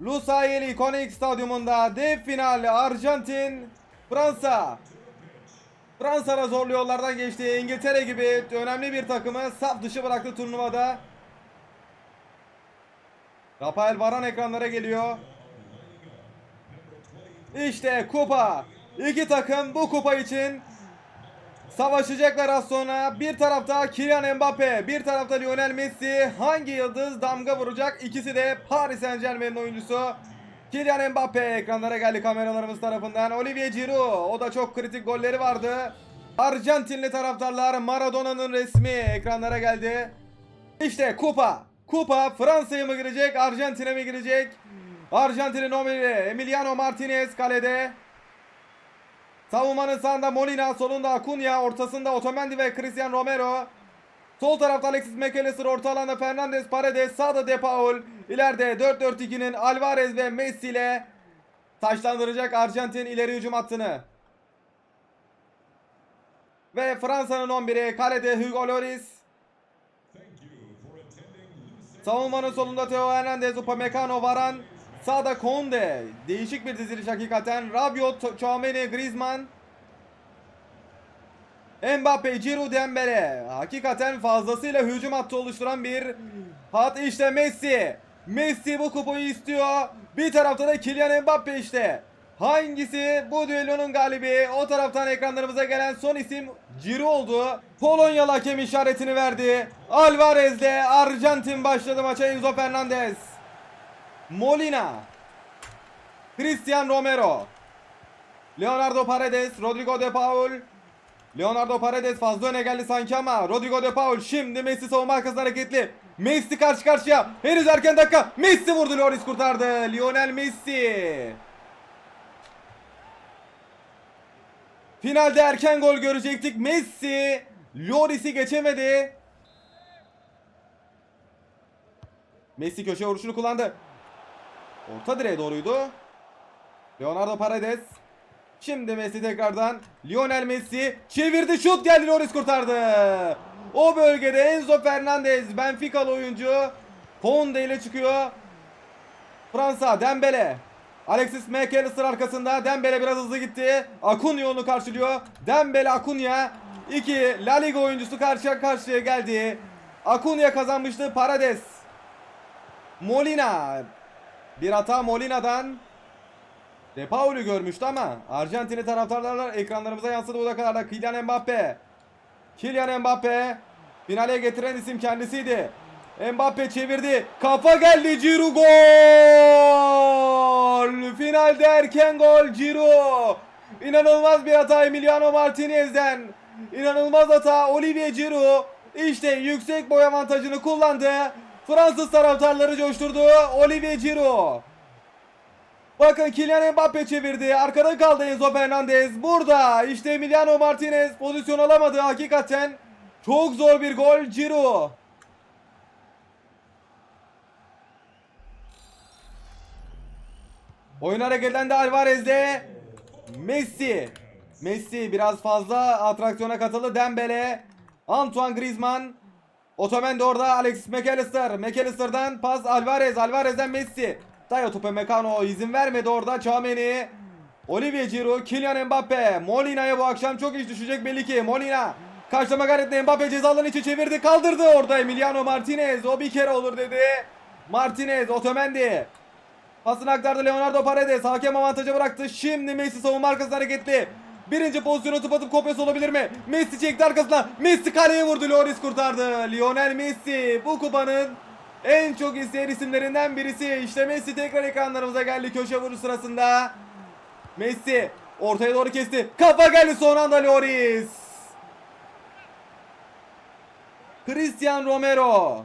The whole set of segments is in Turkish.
Lusail Ikonik Stadyumunda dev finali Arjantin Fransa. Fransa'da zorlu yollardan geçti. İngiltere gibi önemli bir takımı saf dışı bıraktı turnuvada. Rafael Varane ekranlara geliyor. İşte kupa. İki takım bu kupa için savaşacaklar az sonra. Bir tarafta Kylian Mbappe, bir tarafta Lionel Messi. Hangi yıldız damga vuracak? İkisi de Paris Saint Germain'in oyuncusu. Kylian Mbappe ekranlara geldi kameralarımız tarafından. Olivier Giroud, o da çok kritik golleri vardı. Arjantinli taraftarlar Maradona'nın resmi ekranlara geldi. İşte kupa. Kupa Fransa'ya mı girecek, Arjantin'e mi girecek? Arjantin'in nomeri Emiliano Martinez kalede. Savunmanın sağında Molina, solunda Acuna, ortasında Otamendi ve Cristian Romero. Sol tarafta Alexis McAllister, orta alanda Fernandez, Paredes, sağda De Paul. İleride 4-4-2'nin Alvarez ve Messi ile taşlandıracak Arjantin ileri hücum hattını. Ve Fransa'nın 11'i kalede Hugo Lloris. Savunmanın solunda Theo Hernandez, Upamecano, Varan. Sağda Konde. Değişik bir diziliş hakikaten. Rabiot, Chouameni, Griezmann. Mbappe, Giroud, Dembele. Hakikaten fazlasıyla hücum hattı oluşturan bir hat. İşte Messi. Messi bu kupayı istiyor. Bir tarafta da Kylian Mbappe işte. Hangisi bu düellonun galibi? O taraftan ekranlarımıza gelen son isim Ciro oldu. Polonyalı hakem işaretini verdi. Alvarez'le Arjantin başladı maça Enzo Fernandez. Molina. Cristian Romero. Leonardo Paredes, Rodrigo De Paul. Leonardo Paredes fazla öne geldi sanki ama Rodrigo De Paul şimdi Messi savunma arkasında hareketli. Messi karşı karşıya. Henüz erken dakika. Messi vurdu. Lloris kurtardı. Lionel Messi. Finalde erken gol görecektik. Messi Lloris'i geçemedi. Messi köşe vuruşunu kullandı. Orta direğe doğruydu. Leonardo Paredes. Şimdi Messi tekrardan. Lionel Messi çevirdi şut geldi Lloris kurtardı. O bölgede Enzo Fernandez Benfica'lı oyuncu Konde ile çıkıyor. Fransa Dembele. Alexis McAllister arkasında. Dembele biraz hızlı gitti. Acuna onu karşılıyor. Dembele Acuna. iki La Liga oyuncusu karşıya karşıya geldi. Acuna kazanmıştı. Paredes. Molina. Bir hata Molina'dan. De Paul'ü görmüştü ama Arjantinli taraftarlarla ekranlarımıza yansıdı bu da kadar da Kylian Mbappe. Kylian Mbappe finale getiren isim kendisiydi. Mbappe çevirdi. Kafa geldi Giroud gol. Finalde erken gol Giroud. İnanılmaz bir hata Emiliano Martinez'den. İnanılmaz hata Olivier Giroud. İşte yüksek boy avantajını kullandı. Fransız taraftarları coşturdu. Olivier Giroud. Bakın Kylian Mbappe çevirdi. Arkada kaldı Enzo Fernandez. Burada işte Emiliano Martinez pozisyon alamadı hakikaten. Çok zor bir gol Giroud. Oyun hareketlendi Alvarez'de. Messi. Messi biraz fazla atraksiyona katıldı. Dembele. Antoine Griezmann. Otamendi orada. Alexis McAllister. McAllister'dan pas Alvarez. Alvarez'den Messi. Dayo Upamecano izin vermedi orada. Chouameni. Olivier Giroud. Kylian Mbappe. Molina'ya bu akşam çok iş düşecek belli ki. Molina. Karşılama gayretinde Mbappe cezaların içi çevirdi. Kaldırdı orada Emiliano Martinez. O bir kere olur dedi. Martinez. Otamendi. Pasını aktardı Leonardo Paredes. Hakem avantajı bıraktı. Şimdi Messi savunma arkasında hareketli. Birinci pozisyonu atıp atıp kopyası olabilir mi? Messi çekti arkasına. Messi kaleye vurdu. Lloris kurtardı. Lionel Messi bu kupanın en çok izleyen isimlerinden birisi. İşte Messi tekrar ekranlarımıza geldi köşe vuruş sırasında. Messi ortaya doğru kesti. Kafa geldi son anda Lloris. Cristian Romero.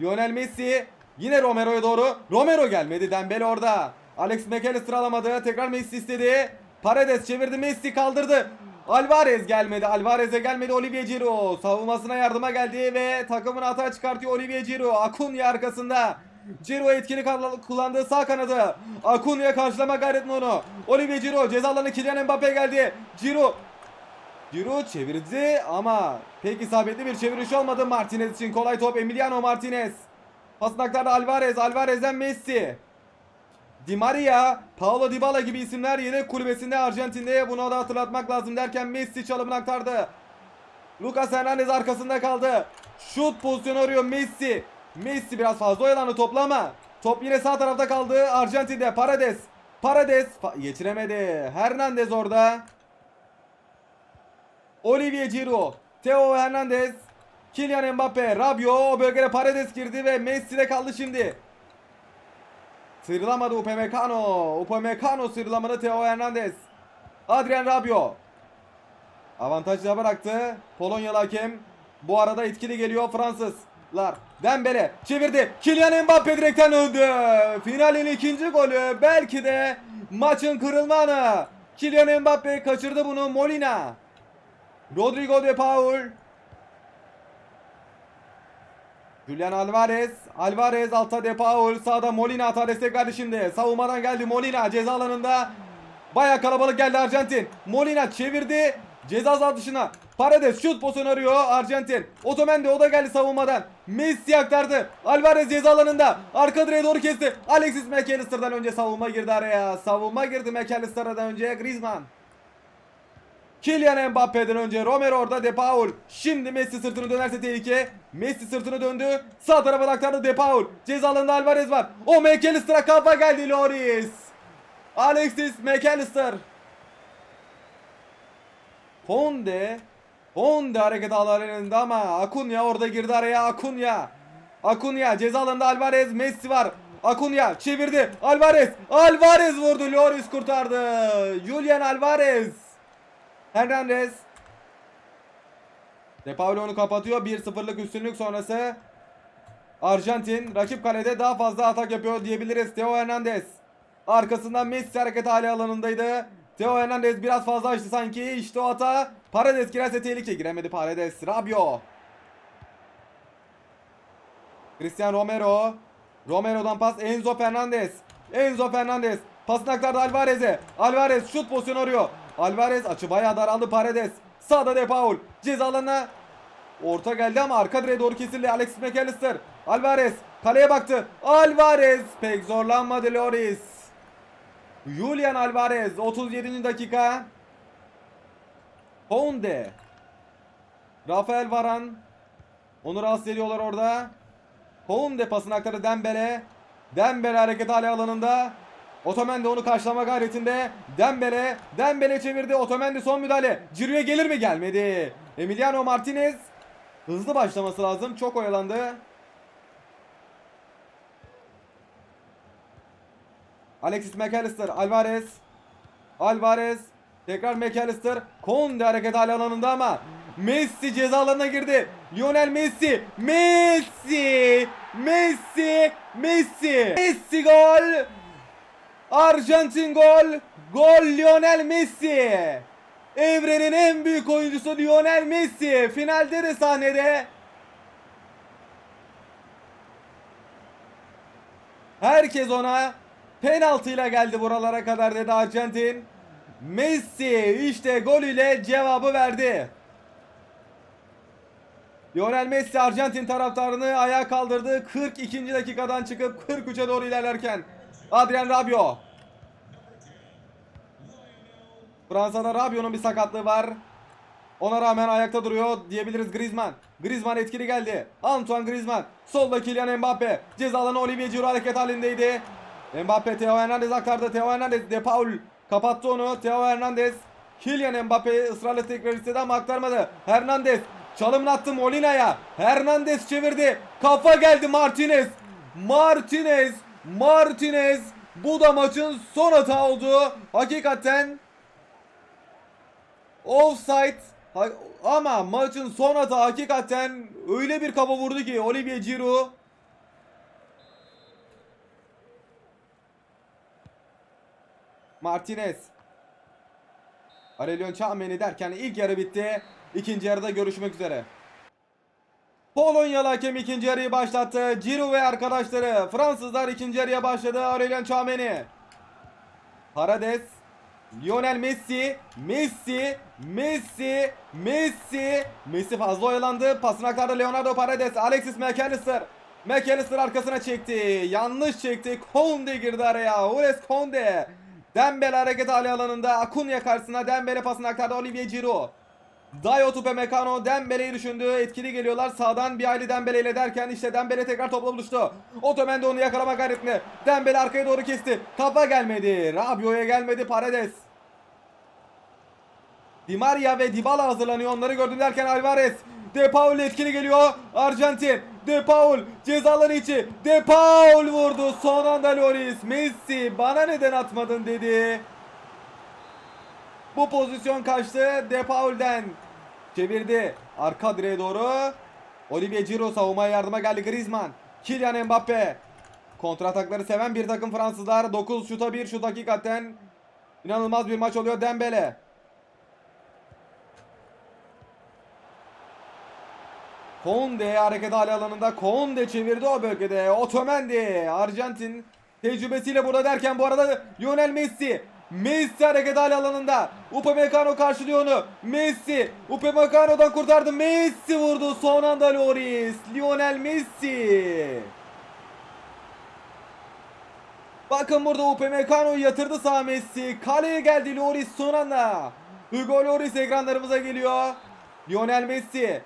Lionel Messi yine Romero'ya doğru. Romero gelmedi. Dembele orada. Alex McAllister alamadı. Tekrar Messi istedi. Paredes çevirdi. Messi kaldırdı. Alvarez gelmedi. Alvarez'e gelmedi. Olivier Giroud savunmasına yardıma geldi ve takımını hata çıkartıyor Olivier Giroud. Acuna arkasında. Giroud etkili kullandığı sağ kanadı. Acuna'ya karşılama gayretini onu. Olivier Giroud cezalarını Kylian Mbappe geldi. Giroud Giroud çevirdi ama pek isabetli bir çeviriş olmadı Martinez için. Kolay top Emiliano Martinez. Pasını aktardı Alvarez. Alvarez'den Messi. Di Maria, Paulo Dybala gibi isimler yedek kulübesinde Arjantin'de bunu da hatırlatmak lazım derken Messi çalımını aktardı. Lucas Hernandez arkasında kaldı. Şut pozisyonu arıyor Messi. Messi biraz fazla oyalandı topla ama top yine sağ tarafta kaldı. Arjantin'de Paredes. Paredes fa- geçiremedi. Hernandez orada. Olivier Giroud, Theo Hernandez, Kylian Mbappe, Rabiot o bölgede Paredes girdi ve Messi de kaldı şimdi. Sıyrılamadı Upamecano. Upamecano sıyrılamadı Theo Hernandez. Adrien Rabiot. Avantajla bıraktı. Polonyalı hakem. Bu arada etkili geliyor Fransızlar. Dembele çevirdi. Kylian Mbappe direkten döndü. Finalin ikinci golü. Belki de maçın kırılma anı. Kylian Mbappe kaçırdı bunu Molina. Rodrigo de Paul. Julian Alvarez. Alvarez altta De Paul. Sağda Molina hata destek verdi şimdi. Savunmadan geldi Molina ceza alanında. Baya kalabalık geldi Arjantin. Molina çevirdi. Ceza sahası dışına. Paredes şut pozisyonu arıyor Arjantin. Otamendi o da geldi savunmadan. Messi aktardı. Alvarez ceza alanında. Arka direğe doğru kesti. Alexis McAllister'dan önce savunma girdi araya. Savunma girdi McAllister'dan önce Griezmann. Kylian Mbappe'den önce Romero orada De Paul. Şimdi Messi sırtını dönerse tehlike. Messi sırtını döndü. Sağ tarafa aktardı De Paul. Ceza alanında Alvarez var. O McAllister'a kafa geldi Loris. Alexis McAllister. Honde. Honde hareket alanında ama Akunya orada girdi araya Akunya. Akunya ceza alanında Alvarez Messi var. Akunya çevirdi. Alvarez. Alvarez vurdu. Loris kurtardı. Julian Alvarez. Hernandez. De Paul onu kapatıyor. 1-0'lık üstünlük sonrası. Arjantin rakip kalede daha fazla atak yapıyor diyebiliriz. Theo Hernandez. Arkasından Messi hareket hali alanındaydı. Theo Hernandez biraz fazla açtı sanki. İşte o hata. Paredes girerse tehlike. Giremedi Paredes. Rabiot. Cristian Romero. Romero'dan pas Enzo Fernandez. Enzo Fernandez. Pasını aktardı Alvarez'e. Alvarez şut pozisyonu arıyor. Alvarez açı bayağı daraldı Paredes. Sağda De Paul. Ceza. Orta geldi ama arka direğe doğru kesildi. Alex McAllister. Alvarez. Kaleye baktı. Alvarez. Pek zorlanmadı Loris. Julian Alvarez. 37. dakika. Honde. Rafael Varan. Onu rahatsız ediyorlar orada. Honde pasını aktardı Dembele. Dembele hareket hali alanında. Otamendi onu karşılama gayretinde. Dembele. Dembele çevirdi. Otamendi son müdahale. Ciro'ya gelir mi? Gelmedi. Emiliano Martinez. Hızlı başlaması lazım. Çok oyalandı. Alexis McAllister. Alvarez. Alvarez. Tekrar McAllister. Konde hareket hali alanında ama Messi ceza alanına girdi. Lionel Messi. Messi. Messi. Messi. Messi gol. Arjantin gol. Gol Lionel Messi. Evrenin en büyük oyuncusu Lionel Messi. Finalde de sahnede. Herkes ona penaltıyla geldi buralara kadar dedi Arjantin. Messi işte gol ile cevabı verdi. Lionel Messi Arjantin taraftarını ayağa kaldırdı. 42. dakikadan çıkıp 43'e doğru ilerlerken Adrien Rabiot. Fransa'da Rabiot'un bir sakatlığı var. Ona rağmen ayakta duruyor diyebiliriz Griezmann. Griezmann etkili geldi. Antoine Griezmann. Solda Kylian Mbappe. Ceza alanı Olivier Giroud hareket halindeydi. Mbappe Theo Hernandez aktardı. Theo Hernandez. De Paul kapattı onu. Theo Hernandez. Kylian Mbappe ısrarla tekrar istedi ama aktarmadı. Hernandez. Çalımını attı Molina'ya. Hernandez çevirdi. Kafa geldi Martinez. Martinez. Martinez. Bu da maçın son hata oldu. Hakikaten Offside ama maçın son hata hakikaten öyle bir kafa vurdu ki Olivier Giroud Martinez Aurelien Tchouameni derken ilk yarı bitti. İkinci yarıda görüşmek üzere. Polonyalı hakem ikinci yarıyı başlattı. Giroud ve arkadaşları Fransızlar ikinci yarıya başladı. Aurelien Tchouameni Paredes Lionel Messi, Messi, Messi, Messi, Messi fazla oyalandı. Pasını aktardı Leonardo Paredes, Alexis McAllister. McAllister arkasına çekti. Yanlış çekti. Konde girdi araya. Ures Konde. Dembele hareket hali alanında. Akunya karşısına Dembele pasını aktardı Olivier Giroud. Dayot Upamecano Dembele'yi düşündü. Etkili geliyorlar. Sağdan bir aile Dembele ile derken işte Dembele tekrar topla buluştu. Otomen de onu yakalama gayretinde. Dembele arkaya doğru kesti. Kafa gelmedi. Rabiot'a gelmedi Paredes. Di Maria ve Dybala hazırlanıyor. Onları gördüm derken Alvarez. De Paul etkili geliyor. Arjantin. De Paul cezaları içi. De Paul vurdu. Son anda Loris. Messi bana neden atmadın dedi. Bu pozisyon kaçtı. De Paul'den. Çevirdi. Arka direğe doğru. Olivier Giroud savunmaya yardıma geldi. Griezmann. Kylian Mbappe. Kontra atakları seven bir takım Fransızlar. 9 şuta 1 şut hakikaten. İnanılmaz bir maç oluyor Dembele. Konde hareket hali alanında Konde çevirdi o bölgede. Otamendi Arjantin tecrübesiyle burada derken bu arada Lionel Messi Messi hareket hali alanında. Upamecano karşılıyor onu. Messi Upamecano'dan kurtardı. Messi vurdu son anda Loris. Lionel Messi. Bakın burada Upamecano'yu yatırdı sağ Messi. Kaleye geldi Loris son anda. Hugo Loris ekranlarımıza geliyor. Lionel Messi.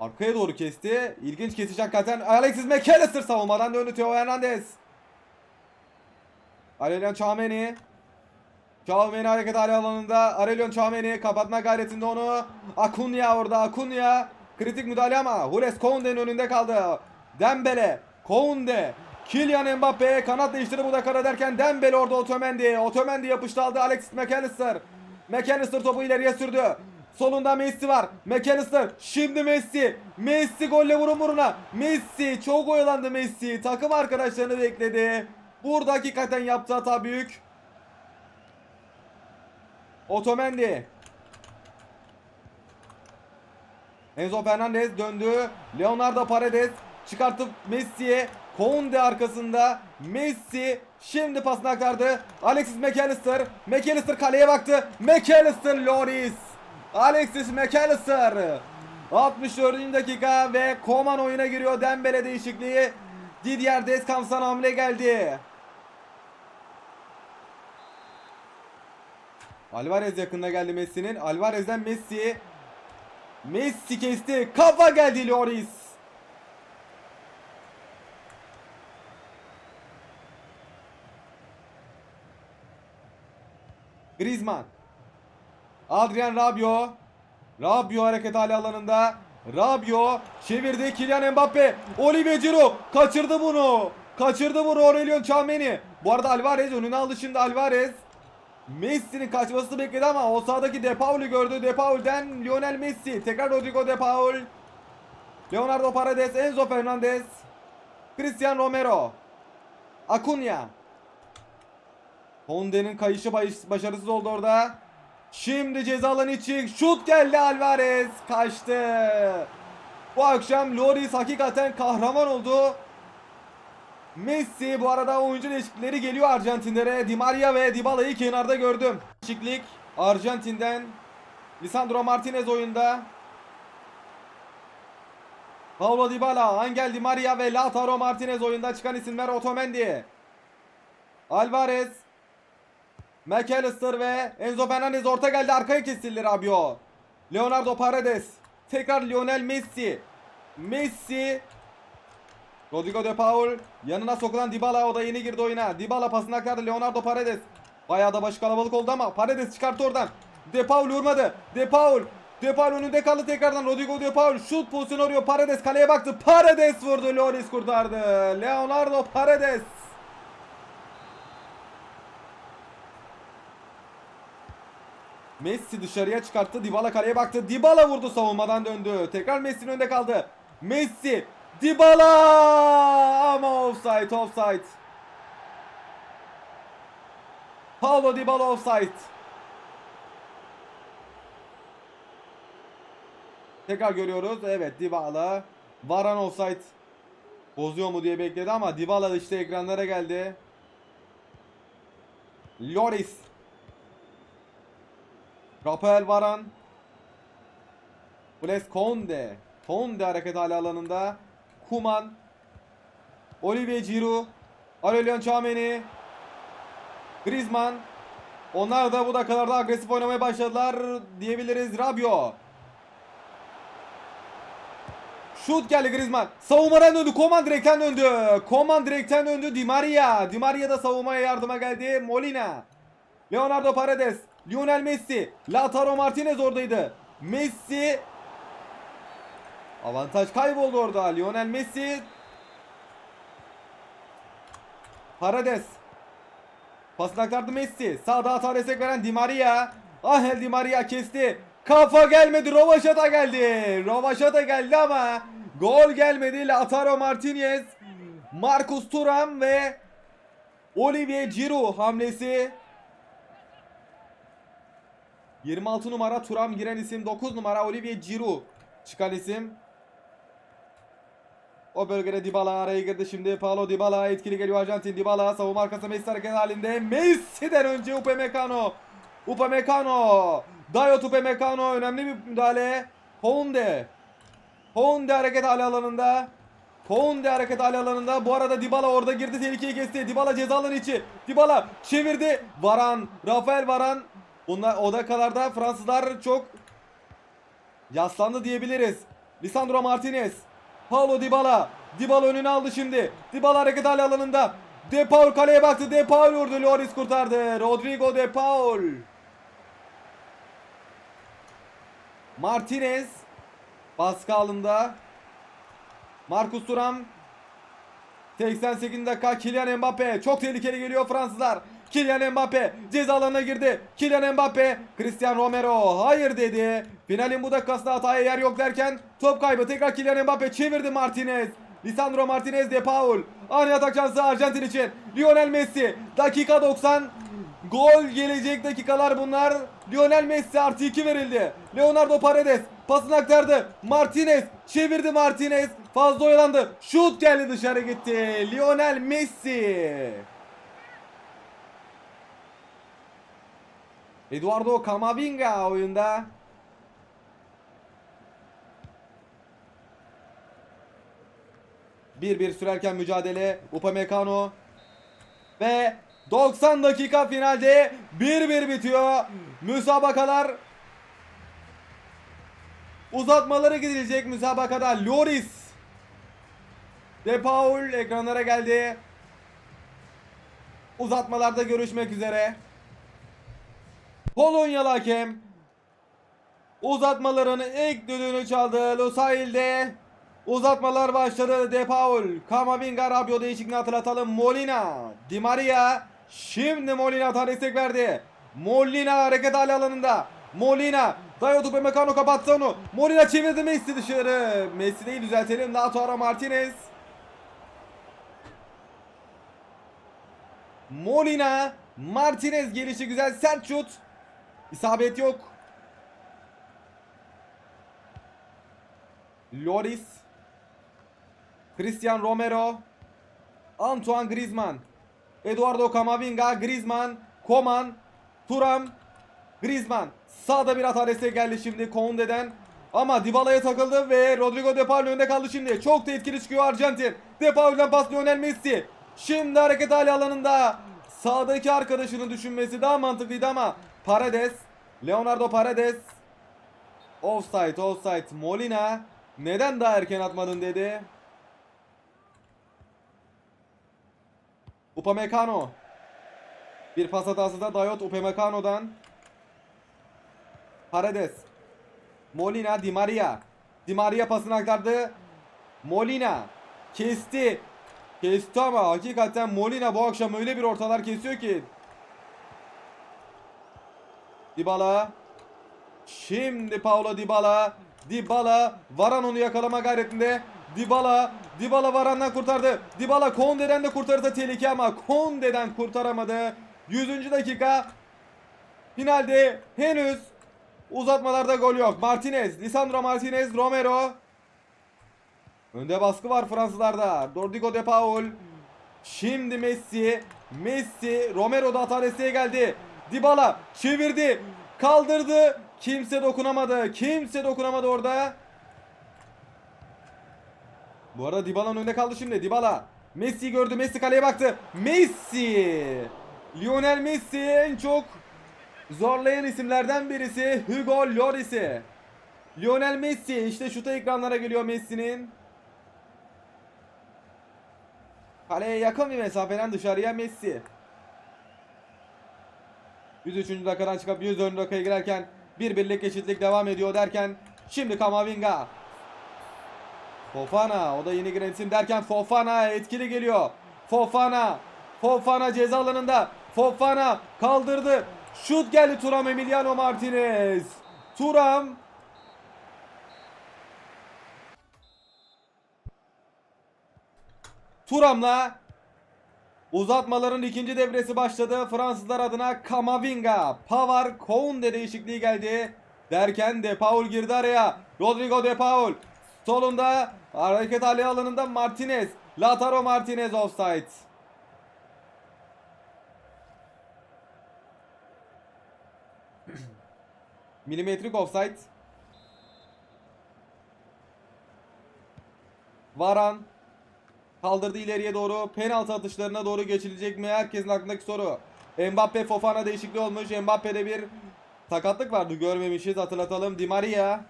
Arkaya doğru kesti. İlginç kesiş hakikaten. Alexis McAllister savunmadan döndü Theo Hernandez. Aurelion Chouameni. Chouameni hareket hali alanında. Aurelion Chouameni kapatma gayretinde onu. Acuna orada Acuna. Kritik müdahale ama Hules Kounde'nin önünde kaldı. Dembele. Kounde. Kylian Mbappe kanat değiştirdi bu dakikada derken Dembele orada Otamendi. Otamendi yapıştı aldı Alexis McAllister. McAllister topu ileriye sürdü. Solunda Messi var. McAllister. Şimdi Messi. Messi golle vurun buruna. Messi. Çok oyalandı Messi. Takım arkadaşlarını bekledi. Burada hakikaten yaptığı hata büyük. Otamendi. Enzo Fernandez döndü. Leonardo Paredes çıkartıp Messi'ye. Konde arkasında. Messi şimdi pasını aktardı. Alexis McAllister. McAllister kaleye baktı. McAllister Loris. Alexis McAllister. 64. dakika ve Koman oyuna giriyor. Dembele değişikliği. Didier Deskamps'tan hamle geldi. Alvarez yakında geldi Messi'nin. Alvarez'den Messi. Messi kesti. Kafa geldi Loris. Griezmann. Adrien Rabiot. Rabiot hareket hali alanında. Rabiot çevirdi Kylian Mbappe. Olivier Giroud kaçırdı bunu. Kaçırdı bunu Aurelien Tchouameni. Bu arada Alvarez önüne aldı şimdi Alvarez. Messi'nin kaçmasını bekledi ama o sağdaki De Paul'ü gördü. De Paul'den Lionel Messi. Tekrar Rodrigo De Paul. Leonardo Paredes, Enzo Fernandez. Cristian Romero. Acuna. Honde'nin kayışı baş- başarısız oldu orada. Şimdi ceza alanı içi şut geldi Alvarez kaçtı. Bu akşam Loris hakikaten kahraman oldu. Messi bu arada oyuncu değişiklikleri geliyor Arjantinlere. Di Maria ve Dybala'yı kenarda gördüm. Değişiklik Arjantin'den Lisandro Martinez oyunda. Paulo Dybala, Angel Di Maria ve Lautaro Martinez oyunda çıkan isimler Otamendi. Alvarez, McAllister ve Enzo Fernandez orta geldi arkaya kesildi Rabiot. Leonardo Paredes. Tekrar Lionel Messi. Messi. Rodrigo De Paul. Yanına sokulan Dybala o da yeni girdi oyuna. Dybala pasını aktardı Leonardo Paredes. Bayağı da başı kalabalık oldu ama Paredes çıkarttı oradan. De Paul vurmadı. De Paul. De Paul önünde kaldı tekrardan Rodrigo De Paul şut pozisyonu arıyor Paredes kaleye baktı Paredes vurdu Loris kurtardı Leonardo Paredes Messi dışarıya çıkarttı. Dybala kaleye baktı. Dybala vurdu savunmadan döndü. Tekrar Messi'nin önünde kaldı. Messi. Dybala ama offside offside. Paulo Dybala offside. Tekrar görüyoruz. Evet Dybala. Varan offside. Bozuyor mu diye bekledi ama Dybala işte ekranlara geldi. Loris. Rafael Varan. Bles Konde. Konde hareket hali alanında. Kuman. Olivier Giroud. Aurelien Tchouameni. Griezmann. Onlar da bu dakikalarda agresif oynamaya başladılar diyebiliriz. Rabiot. Şut geldi Griezmann. Savunmadan döndü. Koman direkten döndü. Koman direkten döndü. Di Maria. Di Maria da savunmaya yardıma geldi. Molina. Leonardo Paredes. Lionel Messi. Lautaro Martinez oradaydı. Messi. Avantaj kayboldu orada. Lionel Messi. Paredes. Pasını aktardı Messi. Sağda hata destek veren Di Maria. Angel Di Maria kesti. Kafa gelmedi. Rovaşata geldi. Rovaşata geldi ama gol gelmedi. Lautaro Martinez. Marcus Thuram ve Olivier Giroud hamlesi. 26 numara Thuram giren isim. 9 numara Olivier Giroud çıkan isim. O bölgede Dybala araya girdi şimdi. Paulo Dybala etkili geliyor Arjantin. Dybala savunma arkası Messi hareket halinde. Messi'den önce Upamecano. Upamecano. Dayot Upamecano önemli bir müdahale. Hounde. Hounde hareket hali alanında. Hounde hareket hali alanında. Bu arada Dybala orada girdi tehlikeyi kesti. Dybala cezaların içi. Dybala çevirdi. Varan. Rafael Varan. Bunlar o dakikalarda Fransızlar çok yaslandı diyebiliriz. Lisandro Martinez. Paulo Dybala. Dybala önüne aldı şimdi. Dybala hareket alanında. De Paul kaleye baktı. De Paul vurdu. Loris kurtardı. Rodrigo De Paul. Martinez. Baskı alında. Marcus Thuram. 88 dakika Kylian Mbappe. Çok tehlikeli geliyor Fransızlar. Kylian Mbappe ceza alanına girdi. Kylian Mbappe, Cristian Romero hayır dedi. Finalin bu dakikasında hataya yer yok derken top kaybı tekrar Kylian Mbappe çevirdi Martinez. Lisandro Martinez de Paul. Ani atak şansı Arjantin için. Lionel Messi dakika 90. Gol gelecek dakikalar bunlar. Lionel Messi artı 2 verildi. Leonardo Paredes pasını aktardı. Martinez çevirdi Martinez. Fazla oyalandı. Şut geldi dışarı gitti. Lionel Messi. Eduardo Camavinga oyunda. Bir bir sürerken mücadele Upamecano ve 90 dakika finalde 1-1 bitiyor. Müsabakalar uzatmaları gidilecek müsabakada Loris De Paul ekranlara geldi. Uzatmalarda görüşmek üzere. Polonyalı hakem uzatmaların ilk düdüğünü çaldı. Lusail'de uzatmalar başladı. De Paul, Kamavinga, Rabiot değişikliğini hatırlatalım. Molina, Di Maria. Şimdi Molina destek verdi. Molina hareket hali alanında. Molina, Dayot Upamecano kapattı onu. Molina çevirdi Messi dışarı. Messi değil düzeltelim. Lautaro Martinez. Molina, Martinez gelişi güzel sert şut. İsabet yok. Loris. Cristian Romero. Antoine Griezmann. Eduardo Camavinga, Griezmann, Koman, Turam, Griezmann. Sağda bir hata geldi şimdi Konde'den. Ama Dybala'ya takıldı ve Rodrigo De Paul önünde kaldı şimdi. Çok da etkili çıkıyor Arjantin. De Paul'den pas Lionel Messi. Şimdi hareket hali alanında. Sağdaki arkadaşını düşünmesi daha mantıklıydı ama Paredes, Leonardo Paredes Offside, offside. Molina neden daha erken atmadın dedi. Upamecano. Bir pas hatası da Dayot Upamecano'dan. Paredes. Molina, Di Maria. Di Maria pasını aktardı. Molina. Kesti. Kesti ama hakikaten Molina bu akşam öyle bir ortalar kesiyor ki. Dybala. Şimdi Paulo Dybala. Dybala. Varan onu yakalama gayretinde. Dybala. Dybala Varan'dan kurtardı. Dybala Konde'den de kurtardı tehlike ama Konde'den kurtaramadı. 100. dakika. Finalde henüz uzatmalarda gol yok. Martinez, Lisandro Martinez, Romero. Önde baskı var Fransızlarda. Rodrigo De Paul. Şimdi Messi. Messi. Romero da hata geldi. Dybala çevirdi. Kaldırdı. Kimse dokunamadı. Kimse dokunamadı orada. Bu arada Dybala'nın önünde kaldı şimdi. Dybala. Messi gördü. Messi kaleye baktı. Messi. Lionel Messi en çok zorlayan isimlerden birisi Hugo Lloris'i. Lionel Messi işte şuta ekranlara geliyor Messi'nin. Kaleye yakın bir mesafeden dışarıya Messi. 103. dakikadan çıkıp 104. dakikaya girerken bir birlik eşitlik devam ediyor derken şimdi Kamavinga. Fofana o da yeni giren isim derken Fofana etkili geliyor. Fofana. Fofana ceza alanında. Fofana kaldırdı. Şut geldi Turam Emiliano Martinez. Turam Turam'la uzatmaların ikinci devresi başladı. Fransızlar adına Kamavinga, Pavar, Kounde değişikliği geldi. Derken De Paul girdi araya. Rodrigo De Paul. Solunda hareket hali alanında Martinez. Lautaro Martinez offside. Milimetrik offside. Varan Kaldırdı ileriye doğru. Penaltı atışlarına doğru geçilecek mi? Herkesin aklındaki soru. Mbappe Fofana değişikliği olmuş. Mbappe'de bir sakatlık vardı. Görmemişiz. Hatırlatalım. Di Maria.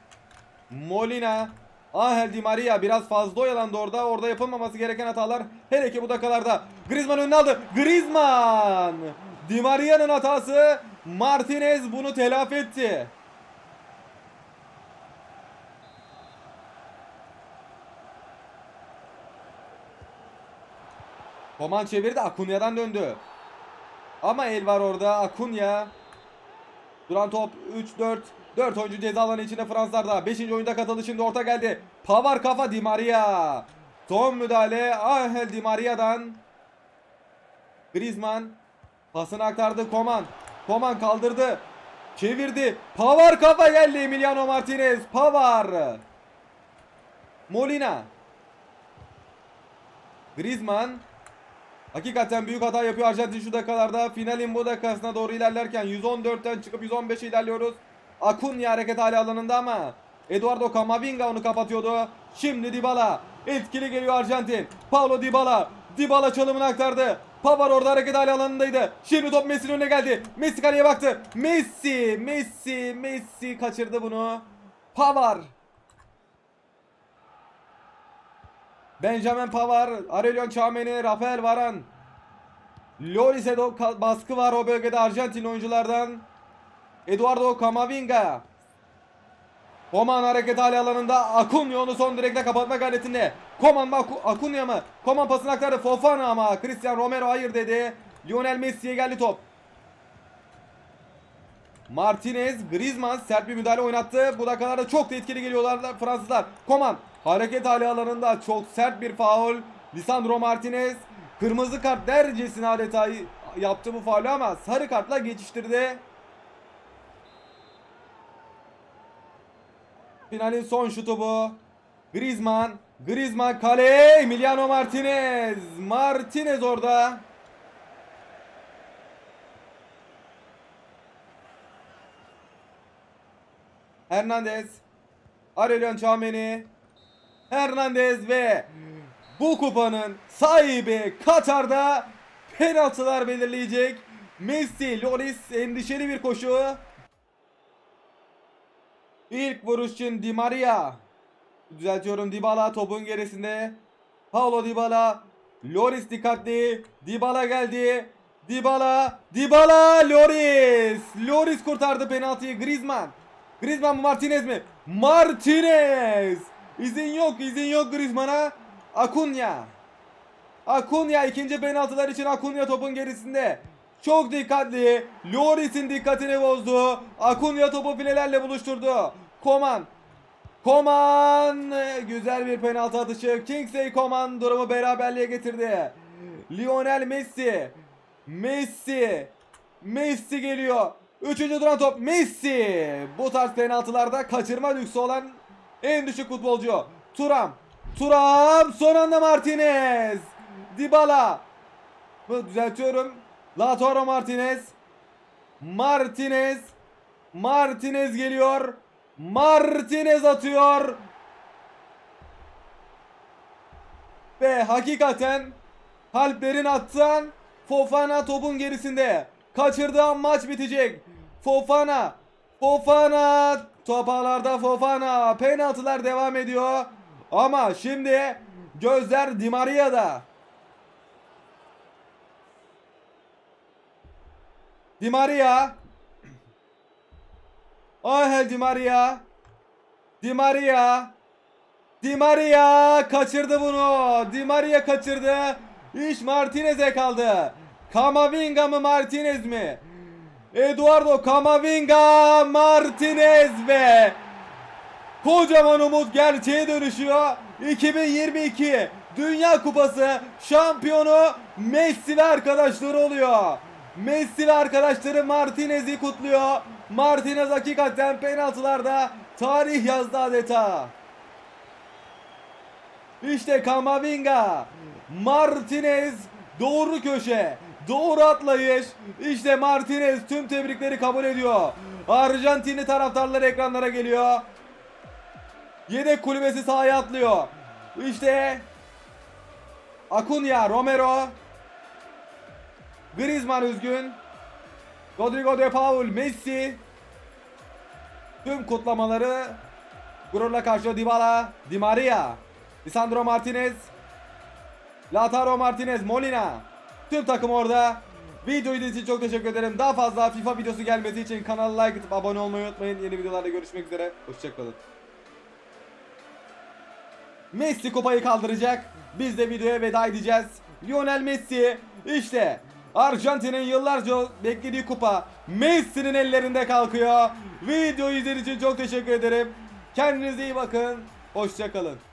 Molina. Angel Di Maria biraz fazla oyalandı orada. Orada yapılmaması gereken hatalar. Hele ki bu dakikalarda. Griezmann önüne aldı. Griezmann. Di Maria'nın hatası. Martinez bunu telafi etti. Koman çevirdi Akunya'dan döndü. Ama el var orada Akunya. Duran top 3-4. 4 oyuncu ceza alanı içinde Fransızlarda. 5. oyunda katıldı şimdi orta geldi. Pavar kafa Di Maria. Son müdahale Angel Di Maria'dan. Griezmann pasını aktardı Koman. Koman kaldırdı. Çevirdi. Pavar kafa geldi Emiliano Martinez. Pavar. Molina. Griezmann Hakikaten büyük hata yapıyor Arjantin şu dakikalarda. Finalin bu dakikasına doğru ilerlerken 114'ten çıkıp 115'e ilerliyoruz. Akunya hareket hali alanında ama Eduardo Camavinga onu kapatıyordu. Şimdi Dybala. Etkili geliyor Arjantin. Paulo Dybala. Dybala çalımını aktardı. Pavar orada hareket hali alanındaydı. Şimdi top Messi'nin önüne geldi. Messi kaleye baktı. Messi, Messi, Messi kaçırdı bunu. Pavar. Benjamin Pavar, Aurelien Tchouameni, Rafael de ka- baskı var o bölgede Arjantin oyunculardan. Eduardo Camavinga. Koman hareket hali alanında Akunya onu son direkle kapatma gayretinde. Koman mı Aku- Akunya mı? Koman pasını aktardı Fofana ama Cristian Romero hayır dedi. Lionel Messi'ye geldi top. Martinez, Griezmann sert bir müdahale oynattı. Bu dakikalarda çok da etkili geliyorlar Fransızlar. Koman hareket hali alanında çok sert bir faul. Lisandro Martinez kırmızı kart dercesine adeta yaptı bu faulü ama sarı kartla geçiştirdi. Finalin son şutu bu. Griezmann, Griezmann kale, Emiliano Martinez. Martinez orada. Hernandez. Aurelien Tchouameni. Hernandez ve bu kupanın sahibi Katar'da penaltılar belirleyecek. Messi, Loris endişeli bir koşu. İlk vuruş için Di Maria. Düzeltiyorum Dybala topun gerisinde. Paulo Dybala. Loris dikkatli. Dybala geldi. Dybala. Dybala. Loris. Loris kurtardı penaltıyı. Griezmann. Griezmann mı Martinez mi? Martinez. İzin yok. izin yok Griezmann'a. Akunya. Akunya ikinci penaltılar için Akunya topun gerisinde. Çok dikkatli. Loris'in dikkatini bozdu. Akunya topu filelerle buluşturdu. Koman. Koman. Güzel bir penaltı atışı. Kingsley Koman durumu beraberliğe getirdi. Lionel Messi. Messi. Messi geliyor. Üçüncü duran top Messi. Bu tarz penaltılarda kaçırma lüksü olan en düşük futbolcu. Turam. Turam. Son anda Martinez. Dybala. Düzeltiyorum. Lautaro Martinez. Martinez. Martinez geliyor. Martinez atıyor. Ve hakikaten Halplerin atsan Fofana topun gerisinde. Kaçırdığı maç bitecek. Fofana. Fofana. Topalarda Fofana. Penaltılar devam ediyor. Ama şimdi gözler Di Maria'da. Di Maria. Angel Di Maria. Di Maria. Di Maria kaçırdı bunu. Di Maria kaçırdı. İş Martinez'e kaldı. Kamavinga mı Martinez mi? Eduardo Kamavinga Martinez ve kocaman umut gerçeğe dönüşüyor. 2022 Dünya Kupası şampiyonu Messi ve arkadaşları oluyor. Messi ve arkadaşları Martinez'i kutluyor. Martinez hakikaten penaltılarda tarih yazdı adeta. İşte Kamavinga. Martinez doğru köşe. Doğru atlayış. İşte Martinez tüm tebrikleri kabul ediyor. Arjantinli taraftarlar ekranlara geliyor. Yedek kulübesi sahaya atlıyor. İşte Acuna, Romero, Griezmann üzgün. Rodrigo de Paul, Messi. Tüm kutlamaları gururla karşılıyor Dybala, Di Maria, Lisandro Martinez, Lautaro Martinez, Molina. Tüm takım orada. Videoyu izlediğiniz için çok teşekkür ederim. Daha fazla FIFA videosu gelmesi için kanala like atıp abone olmayı unutmayın. Yeni videolarda görüşmek üzere. Hoşçakalın. Messi kupayı kaldıracak. Biz de videoya veda edeceğiz. Lionel Messi işte Arjantin'in yıllarca beklediği kupa Messi'nin ellerinde kalkıyor. Videoyu izlediğiniz için çok teşekkür ederim. Kendinize iyi bakın. Hoşçakalın.